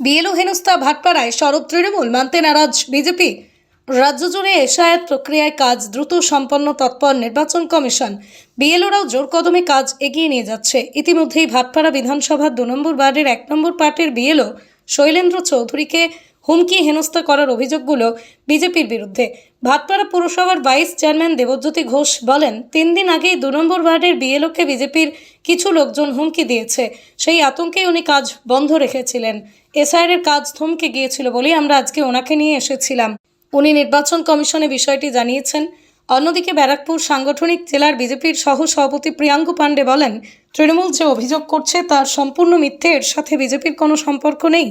BLO হেনস্থা ভাটপাড়ায় সরব তৃণমূল, মানতে নারাজ বিজেপি। রাজ্য জুড়ে এশায়াত প্রক্রিয়ায় কাজ দ্রুত, সম্পন্ন, তৎপর নির্বাচন কমিশন। বিএলওরাও জোর কদমে কাজ এগিয়ে নিয়ে যাচ্ছে। ইতিমধ্যেই ভাটপাড়া বিধানসভার দু নম্বর ওয়ার্ডের এক নম্বর পার্টির বিএলও শৈলেন্দ্র চৌধুরীকে হুমকি হেনস্থা করার অভিযোগগুলো বিজেপির বিরুদ্ধে। ভাটপাড়া পুরসভার ভাইস চেয়ারম্যান দেবজ্যোতি ঘোষ বলেন, তিন দিন আগেই দু নম্বর ওয়ার্ডের বিএলওকে বিজেপির কিছু লোকজন হুমকি দিয়েছে। সেই আতঙ্কে উনি কাজ বন্ধ রেখেছিলেন। এসআইয়ের কাজ থমকে গিয়েছিল বলেই আমরা আজকে ওনাকে নিয়ে এসেছিলাম। উনি নির্বাচন কমিশনে বিষয়টি জানিয়েছেন। অন্যদিকে ব্যারাকপুর সাংগঠনিক জেলার বিজেপির সহ সভাপতি প্রিয়াঙ্কু পাণ্ডে বলেন, তৃণমূল যে অভিযোগ করছে তার সম্পূর্ণ মিথ্যে, এর সাথে বিজেপির কোনো সম্পর্ক নেই।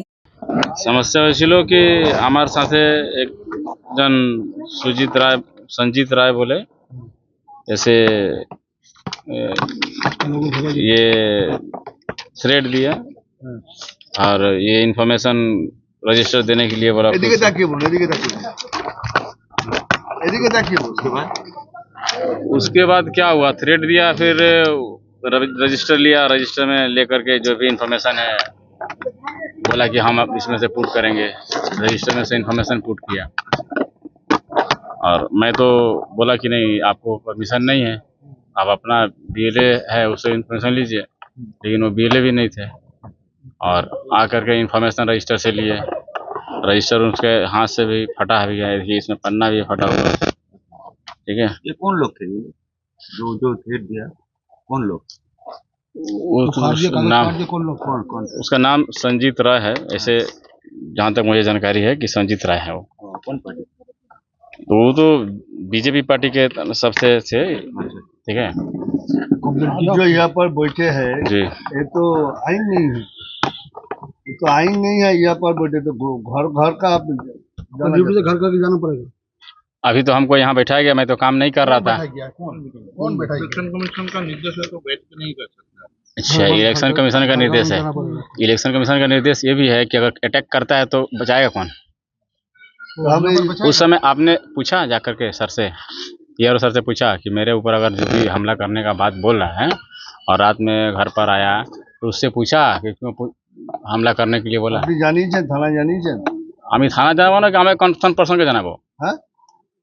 সমস্যা হয়েছিল কি, আমার সাথে একজন সুজিত রায়, সঞ্জিত রায় বলে এসে ये थ्रेड दिया और ये इंफॉर्मेशन रजिस्टर देने के लिए बोला এদিকে তাকিয়ে বলুন এদিকে তাকিয়ে বলুন এদিকে তাকিয়ে বলুন उसके बाद क्या हुआ थ्रेड दिया फिर र- रजिस्टर लिया रजिस्टर में लेकर के जो भी इंफॉर्मेशन है बोला कि हम अब इसमें से पुट करेंगे रजिस्टर में से इंफॉर्मेशन पुट किया और मैं तो बोला कि नहीं आपको परमिशन नहीं है आप अपना बीएलए है उससे इन्फॉर्मेशन लीजिए। लेकिन वो बीएलए भी नहीं थे। और आकर के इंफॉर्मेशन रजिस्टर से लिए। रजिस्टर उसके हाथ से भी फटा भी है देखिए इसमें पन्ना भी फटा हुआ है। ठीक है? ये कौन लोग थे? जो जो थ्रेड दिया कौन लोग? उस, उस नाम कौन लोग? कौन कौन? उसका नाम संजीत राय है। ऐसे जहाँ तक मुझे जानकारी है कि संजीत राय है वो। हाँ, कौन पार्टी? तो वो तो बीजेपी पार्टी के सबसे थे। ठीक है? जो यहाँ पर बैठे हैं जी। ये तो आइन नहीं है। ये तो आइन नहीं है यहाँ पर बैठे तो घर घर का आप जाना ड्यूटी से घर करके जाना पड़ेगा। अभी तो हमको यहाँ बैठाया गया मैं तो काम नहीं कर रहा था। कौन कौन? इलेक्शन कमीशन का निर्देश है तो वेट नहीं कर सकता। अच्छा इलेक्शन कमीशन का निर्देश है इलेक्शन कमीशन का निर्देश ये भी है कि अगर अटैक करता है तो बचाएगा कौन? तो उस समय आपने पूछा जाकर के सर से? यारो सर से पूछा कि मेरे ऊपर अगर जो भी हमला करने का बात बोल रहा है और रात में घर पर आया तो उससे पूछा कि क्यों पू- हमला करने के लिए बोला আপনি জানিয়েছেন থানায় জানিয়েছেন আমি থানা জানাবো না কি আমি কনসার্ন পার্সনকে জানাবো হ্যাঁ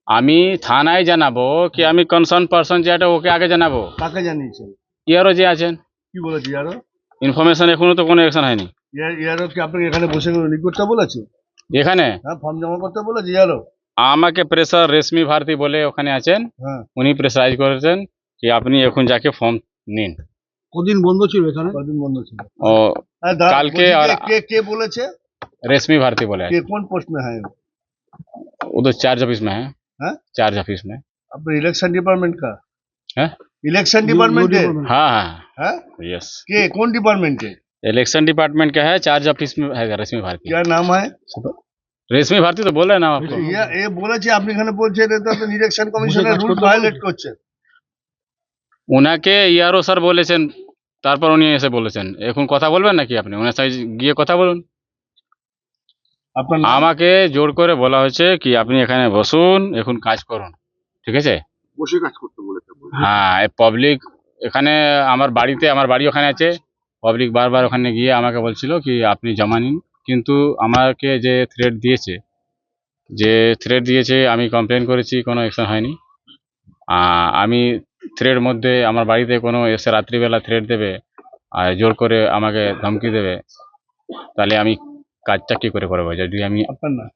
আমি থানায় জানাবো কি আমি কনসার্ন পার্সন যেটা ওকে আগে জানাবো কাকে জানিয়েছেন ইয়ারও যে আছেন কি বলেছে ইয়ারো ইনফরমেশন এখনো তো কোনো অ্যাকশন হয়নি ইয়ার- ইয়ারো কি আপনাকে এখানে বসে ই করতে বলেছে এখানে হ্যাঁ ফর্ম জমা করতে বলেছে ইয়ারো আমাকে প্রেসার রেশমি ভারতী বলে ওখানে আছেন হ্যাঁ উনি প্রেসারাইজ করেছেন কি আপনি এখন যাকে ফর্ম নিন কদিন বন্ধ ছিল এখানে কদিন বন্ধ ছিল ও হ্যাঁ, দাঁড়া, কালকে বলছি আর- কে- কে কে বলেছে रेशमी भारती बोले কে কোন পোস্ট में है वो तो चार्ज ऑफिस में है हाँ? चार्ज ऑफिस में अपने इलेक्शन डिपार्टमेंट का है इलेक्शन डिपार्टमेंट है हाँ हाँ हैं? यस के कौन डिपार्टमेंट है इलेक्शन डिपार्टमेंट का है चार्ज ऑफिस में है रेशमी भारती क्या नाम है রেশমি ভারতী তো বললেন আপনি এ বলেছে আপনি এখানে বলছেন এটা তো নিরীক্ষণ কমিশনের রুল ভায়োলেট করছেন। উনাকে ইয়ারও স্যার বলেছেন তারপর উনি এসে বলেছেন। এখন কথা বলবেন নাকি আপনি? ওনার সাথে গিয়ে কথা বলুন। আমাকে জোর করে বলা হয়েছে কি আপনি এখানে বসুন এখন কাজ করুন। ঠিক আছে? বসে কাজ করতে বলেছে হ্যাঁ পাবলিক এখানে আমার বাড়িতে আমার বাড়ি ওখানে আছে। পাবলিক বারবার ওখানে গিয়ে আমাকে বলছিল কি আপনি জমা নিন। কিন্তু আমাকে যে থ্রেড দিয়েছে যে থ্রেড দিয়েছে আমি কমপ্লেন করেছি কোনো অ্যাকশন হয়নি। আমি থ্রেড মধ্যে আমার বাড়িতে কোনো এসে রাত্রিবেলা থ্রেড দেবে আর জোর করে আমাকে ধমকি দেবে তাহলে আমি কাজটা কী করে করব? যদি আমি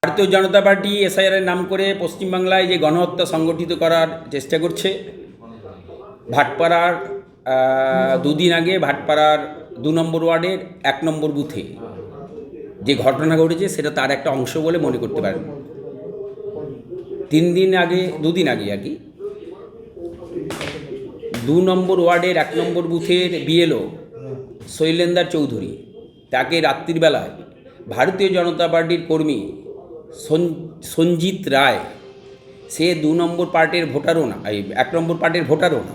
ভারতীয় জনতা পার্টি এসআইআর এর নাম করে পশ্চিমবাংলায় যে গণহত্যা সংগঠিত করার চেষ্টা করছে ভাটপাড়ার দুদিন আগে ভাটপাড়ার দু নম্বর ওয়ার্ডের এক নম্বর বুথে। যে ঘটনা ঘটেছে সেটা তার একটা অংশ বলে মনে করতে পারেন। তিন দিন আগে দুদিন আগে আর কি, দু নম্বর ওয়ার্ডের এক নম্বর বুথের বিএলও শৈলেন্দার চৌধুরী, তাকে রাত্রির বেলায় ভারতীয় জনতা পার্টির কর্মী সঞ্জিত রায়, সে দু নম্বর পার্টির ভোটারও না, এই এক নম্বর পার্টির ভোটারও না,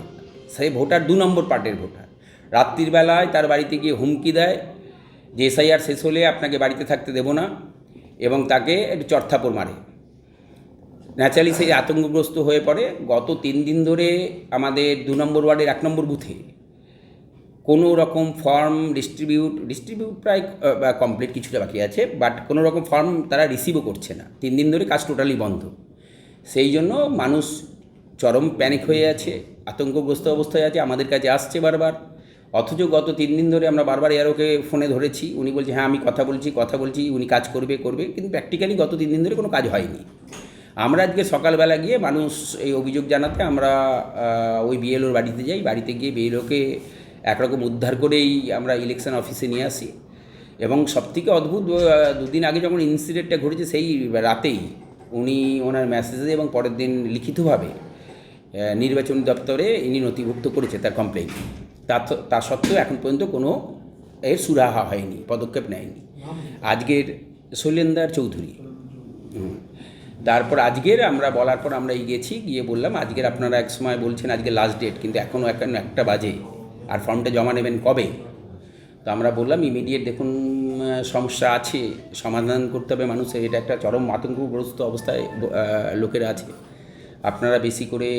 সে ভোটার দু নম্বর পার্টির ভোটার। রাত্রির বেলায় তার বাড়িতে গিয়ে হুমকি দেয় যে এসআইআর শেষ হলে আপনাকে বাড়িতে থাকতে দেব না এবং তাকে একটু চর্থাপড় মারে। ন্যাচারালি সেই আতঙ্কগ্রস্ত হয়ে পড়ে। গত তিন দিন ধরে আমাদের দু নম্বর ওয়ার্ডের এক নম্বর বুথে কোনো রকম ফর্ম ডিস্ট্রিবিউট ডিস্ট্রিবিউট প্রায় কমপ্লিট কিছুটা বাকি আছে, বাট কোনো রকম ফর্ম তারা রিসিভও করছে না। তিন দিন ধরে কাজ টোটালি বন্ধ। সেই জন্য মানুষ চরম প্যানিক হয়ে আছে, আতঙ্কগ্রস্ত অবস্থায় আছে, আমাদের কাছে আসছে বারবার। অথচ গত তিন দিন ধরে আমরা বারবার এয়ারোকে ফোনে ধরেছি, উনি বলছে হ্যাঁ আমি কথা বলছি কথা বলছি, উনি কাজ করবে করবে। কিন্তু প্র্যাকটিক্যালি গত তিন দিন ধরে কোনো কাজ হয়নি। আমরা আজকে সকালবেলা গিয়ে মানুষ এই অভিযোগ জানাতে আমরা ওই বিএলওর বাড়িতে যাই, বাড়িতে গিয়ে বিএলওকে একরকম উদ্ধার করেই আমরা ইলেকশন অফিসে নিয়ে আসি। এবং সবথেকে অদ্ভুত দুদিন আগে যখন ইনসিডেন্টটা ঘটেছে, সেই রাতেই উনি ওনার মেসেজে এবং পরের দিন লিখিতভাবে নির্বাচন দপ্তরে ইনি নথিভুক্ত করেছে তার কমপ্লেন তা তা সত্ত্বেও এখন পর্যন্ত কোনো এর সুরাহা হয়নি, পদক্ষেপ নেয়নি। আজকের শৈলেন্দার চৌধুরী। তারপর আজকের আমরা বলার পর আমরা গিয়েছি গিয়ে বললাম, আজকের আপনারা এক সময় বলছেন আজকে লাস্ট ডেট কিন্তু এখনও এখন একটা বাজে। আর ফর্মটা জমা নেবেন কবে? তো আমরা বললাম ইমিডিয়েট দেখুন সমস্যা আছে, সমাধান করতে হবে মানুষের। এটা একটা চরম আতঙ্কগ্রস্ত অবস্থায় লোকেরা আছে। আপনারা বেশি করে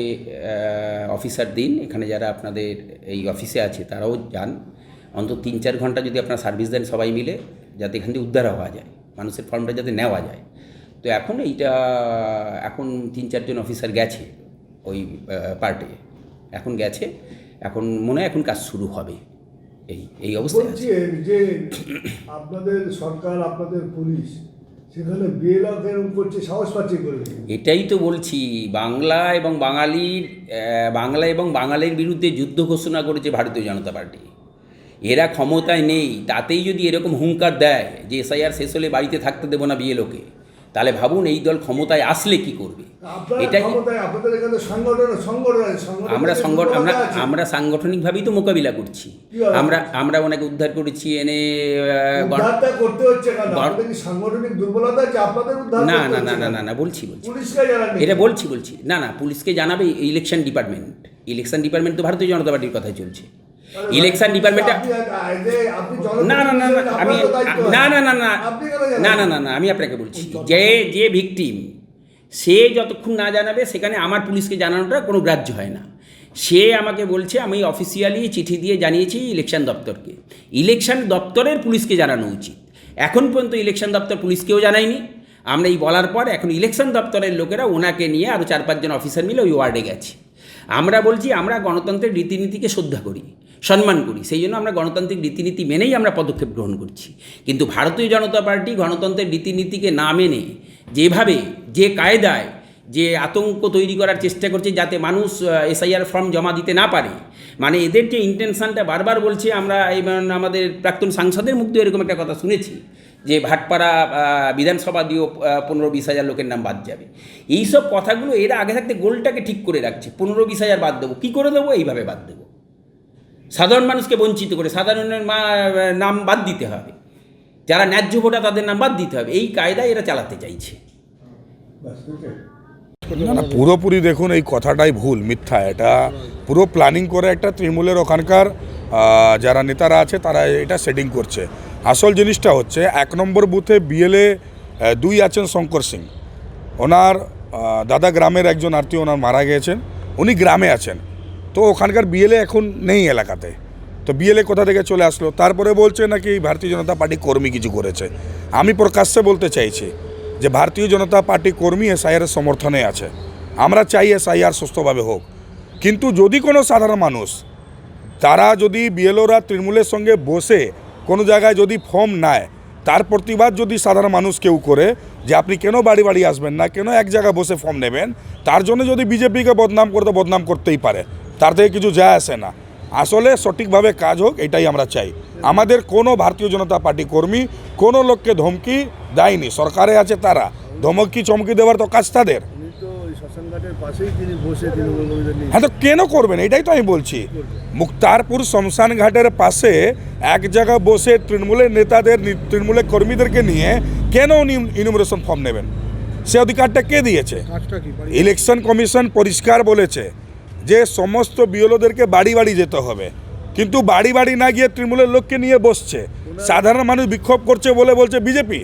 অফিসার দিন। এখানে যারা আপনাদের এই অফিসে আছে তারাও যান। অন্তত তিন চার ঘণ্টা যদি আপনারা সার্ভিস দেন সবাই মিলে যাতে এখান থেকে উদ্ধার হওয়া যায় মানুষের ফর্মটা যাতে নেওয়া যায়। তো এখন এইটা এখন তিন চারজন অফিসার গেছে ওই পার্টে। এখন গেছে এখন মনে হয় এখন কাজ শুরু হবে। এই এই অবস্থায় যে আপনাদের সরকার আপনাদের পুলিশ সেখানে করছে সাহস পাচ্ছে এটাই তো বলছি, বাংলা এবং বাঙালির বাংলা এবং বাঙালির বিরুদ্ধে যুদ্ধ ঘোষণা করেছে ভারতীয় জনতা পার্টি। এরা ক্ষমতায় নেই, তাতেই যদি এরকম হুঙ্কার দেয় যে এসআইআর শেষ হলে বাড়িতে থাকতে দেবো না বিএলওকে। তাহলে ভাবুন এই দল ক্ষমতায় আসলে কি করবে? এটা আমরা সংগঠন আমরা আমরা সাংগঠনিকভাবেই তো মোকাবিলা করছি। আমরা আমরা ওনাকে উদ্ধার করেছি এনে না না না না না না বলছি বলছি। এটা বলছি বলছি। না না পুলিশকে জানাবে ইলেকশন ডিপার্টমেন্ট। ইলেকশন ডিপার্টমেন্ট তো ভারতীয় জনতা পার্টির কথা চলছে। ইলেকশন ডিপার্টমেন্টটা না না না না আমি না না না না। না না না না আমি আপনাকে বলছি। যে যে ভিকটিম সে যতক্ষণ না জানাবে সেখানে আমার পুলিশকে জানানোটা কোনো গ্রাহ্য হয় না। সে আমাকে বলছে আমি অফিসিয়ালি চিঠি দিয়ে জানিয়েছি ইলেকশন দপ্তরকে। ইলেকশন দপ্তরের পুলিশকে জানানো উচিত। এখন পর্যন্ত ইলেকশন দপ্তর পুলিশকেও জানায়নি। আমরা এই বলার পর এখন ইলেকশন দপ্তরের লোকেরা ওনাকে নিয়ে আরও চার পাঁচজন অফিসার মিলে ওই ওয়ার্ডে গেছে। আমরা বলছি আমরা গণতন্ত্রের রীতিনীতিকে শ্রদ্ধা করি। সম্মান করি। সেই জন্য আমরা গণতান্ত্রিক রীতিনীতি মেনেই আমরা পদক্ষেপ গ্রহণ করছি। কিন্তু ভারতীয় জনতা পার্টি গণতন্ত্রের রীতিনীতিকে না মেনে যেভাবে, যে কায়দায়, যে আতঙ্ক তৈরি করার চেষ্টা করছে যাতে মানুষ এসআইআর ফর্ম জমা দিতে না পারে মানে এদের যে ইন্টেনশনটা বারবার বলছে, আমরা এই আমাদের প্রাক্তন সাংসদের মুখ দিয়ে এরকম একটা কথা শুনেছি, যে ভাটপাড়া বিধানসভা দিয়েও পনেরো বিশ হাজার লোকের নাম বাদ যাবে। এইসব কথাগুলো এরা আগে থাকতে গোলটাকে ঠিক করে রাখছে। পনেরো বিশ হাজার বাদ দেবো। কী করে দেবো? এইভাবে বাদ দেবো। সাধারণ মানুষকে বঞ্চিত করে, সাধারণের নাম বাদ দিতে হবে। যারা ন্যায্য ভোটা তাদের নাম বাদ দিতে হবে। এই কায়দায় এরা চালাতে চাইছে। পুরোপুরি দেখুন, এই কথাটাই ভুল, মিথ্যা। এটা পুরো প্ল্যানিং করে একটা তৃণমূলের ওখানকার যারা নেতারা আছে, তারা এটা সেটিং করছে। আসল জিনিসটা হচ্ছে, এক নম্বর বুথে বিএলএ দুই আছেন শঙ্কর সিং। ওনার দাদা গ্রামের একজন আত্মীয় ওনার মারা গিয়েছেন। উনি গ্রামে আছেন। তো ওখানকার বিএলএ এখন নেই এলাকাতে। তো বিএলএ কোথা থেকে চলে আসলো? তারপরে বলছে নাকি ভারতীয় জনতা পার্টি কর্মী কিছু করেছে। আমি প্রকাশ্যে বলতে চাইছি যে ভারতীয় জনতা পার্টি কর্মী এসআইআর সমর্থনে আছে। আমরা চাই এসআইআর সুস্থভাবে হোক। কিন্তু যদি কোনো সাধারণ মানুষ, তারা যদি বিএলওরা তৃণমূলের সঙ্গে বসে কোনো জায়গায় যদি ফর্ম নেয়, তার প্রতিবাদ যদি সাধারণ মানুষ কেউ করে যে আপনি কেন বাড়ি বাড়ি আসবেন না, কেন এক জায়গায় বসে ফর্ম নেবেন, তার জন্য যদি বিজেপিকে বদনাম করতে বদনাম করতেই পারে। তার থেকে কিছু যায় আসে না। আসলে সঠিকভাবে কাজ হোক এটাই আমরা চাই। আমাদের কোনো ভারতীয় জনতা পার্টি কর্মী কোনো লোককে ধমকি দেয়নি। সরকারে আছে তারা। ধমকি চমকি দেওয়ার তো কাজ তাদের। হ্যাঁ তো কেন করবেন? এটাই তো আমি বলছি। মুক্তারপুর শ্মশান ঘাটের পাশে এক জায়গায় বসে তৃণমূলের নেতাদের তৃণমূলের কর্মীদেরকে নিয়ে কেন উনি ফর্ম নেবেন? সে অধিকারটা কে দিয়েছে? ইলেকশন কমিশন পরিষ্কার বলেছে। যে সমস্ত বিওলোদেরকে বাড়ি বাড়ি যেতে হবে। কিন্তু বাড়ি বাড়ি না গিয়ে তৃণমূলের লোককে নিয়ে বসছে। সাধারণ মানুষ বিক্ষোভ করছে বলে বলছে বিজেপি।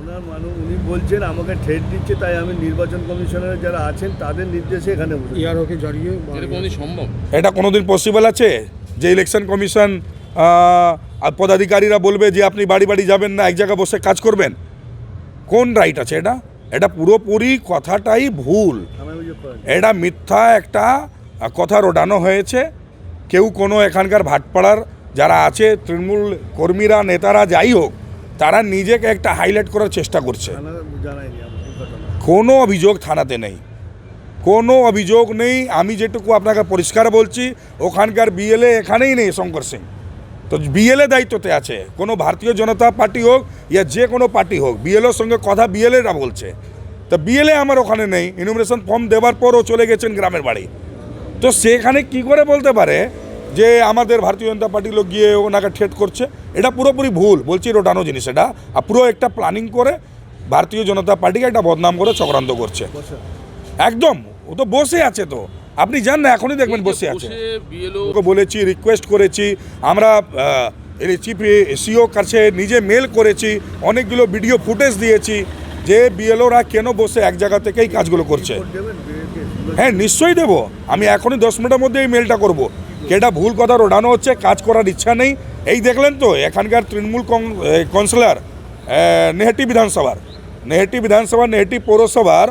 ওনার মানুষ উনি বলছেন আমাকে ঠেট দিচ্ছে তাই আমি নির্বাচন কমিশনের যারা আছেন তাদের নির্দেশে এখানে জড়িয়ে এটা কোনোদিন সম্ভব? এটা কোনোদিন পসিবল আছে? যে ইলেকশন কমিশন আর পদাধিকারীরা বলবে যে আপনি বাড়ি বাড়ি যাবেন না এক জায়গায় বসে কাজ করবেন? কোন রাইট আছে এটা? এটা পুরোপুরি কথাটাই ভুল। এটা মিথ্যা একটা কথা রোডানো হয়েছে। কেউ কোনো এখানকার ভাটপাড়ার যারা আছে, তৃণমূল কর্মীরা, নেতারা, যাই হোক, তারা নিজেকে একটা হাইলাইট করার চেষ্টা করছে। কোনো অভিযোগ থানাতে নেই। কোনো অভিযোগ নেই। আমি যেটুকু আপনাকে পরিষ্কার বলছি, ওখানকার বিএলএ এখানেই নেই, শঙ্কর সিং। তো বিএলএ দায়িত্বতে আছে। কোনো ভারতীয় জনতা পার্টি হোক ইয়া যে কোনো পার্টি হোক, বিএলওর সঙ্গে কথা বিএলএরা বলছে। তো বিএলএ আমার ওখানে নেই। ইনুমিনেশন ফর্ম দেওয়ার পরও চলে গেছেন গ্রামের বাড়ি। তো সেখানে কি করে বলতে পারে যে আমাদের ভারতীয় জনতা পার্টির লোক গিয়ে ওনাকে ঠেট করছে? এটা পুরোপুরি ভুল। বলছি রোটানো জিনিস এটা। আর পুরো একটা প্ল্যানিং করে ভারতীয় জনতা পার্টিকে একটা বদনাম করে চক্রান্ত করছে। একদম। ও তো বসে আছে তো। আপনি যান না এখনই দেখবেন বসে আছে। ওকে বলেছি রিকোয়েস্ট করেছি। আমরা চিফ সিও কাছে নিজে মেল করেছি। অনেকগুলো ভিডিও ফুটেজ দিয়েছি। যে বিএলওরা কেন বসে এক জায়গা থেকেই কাজগুলো করছে? হ্যাঁ নিশ্চয়ই দেবো। আমি এখনই দশ মিনিটের মধ্যে এই মেলটা করব। এটা ভুল কথা রোডানো হচ্ছে, কাজ করার ইচ্ছা নেই। এই দেখলেন তো, এখানকার তৃণমূল কাউন্সিলর নেহেটি বিধানসভার। নেহেটি বিধানসভা, নেহেটি পৌরসভার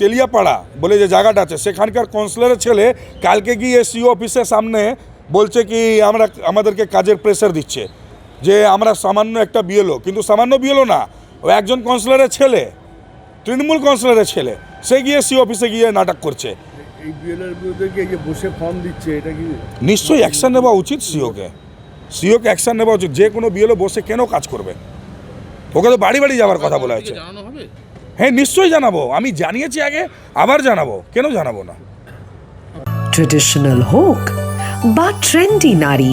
তেলিয়াপাড়া বলে যে জায়গাটা আছে, সেখানকার কাউন্সিলরের ছেলে কালকে গিয়ে সিও অফিসের সামনে বলছে কি, আমরা, আমাদেরকে কাজের প্রেশার দিচ্ছে। যে আমরা সামান্য একটা বিএলও কিন্তু সামান্য বিএলও না। ও একজন কাউন্সিলরের ছেলে তৃণমূল কাউন্সিলরের ছেলে সে গিয়ে সি অফিসে গিয়ে নাটক করছে। এই বিএলের বিরুদ্ধে কি যে বসে ফর্ম দিচ্ছে এটা কি? নিশ্চয়ই অ্যাকশন নেওয়া উচিত সিওকে সিওকে অ্যাকশন নেওয়া উচিত যে কোনো বিএলও বসে কেন কাজ করবে? ওকে তো বাড়ি বাড়ি যাওয়ার কথা বলা হয়েছে। হ্যাঁ নিশ্চয়ই জানাব। আমি জানিয়েছি আগে আবার জানাব। কেন জানাব না? ট্রেডিশনাল হোক বা ট্রেন্ডি নারী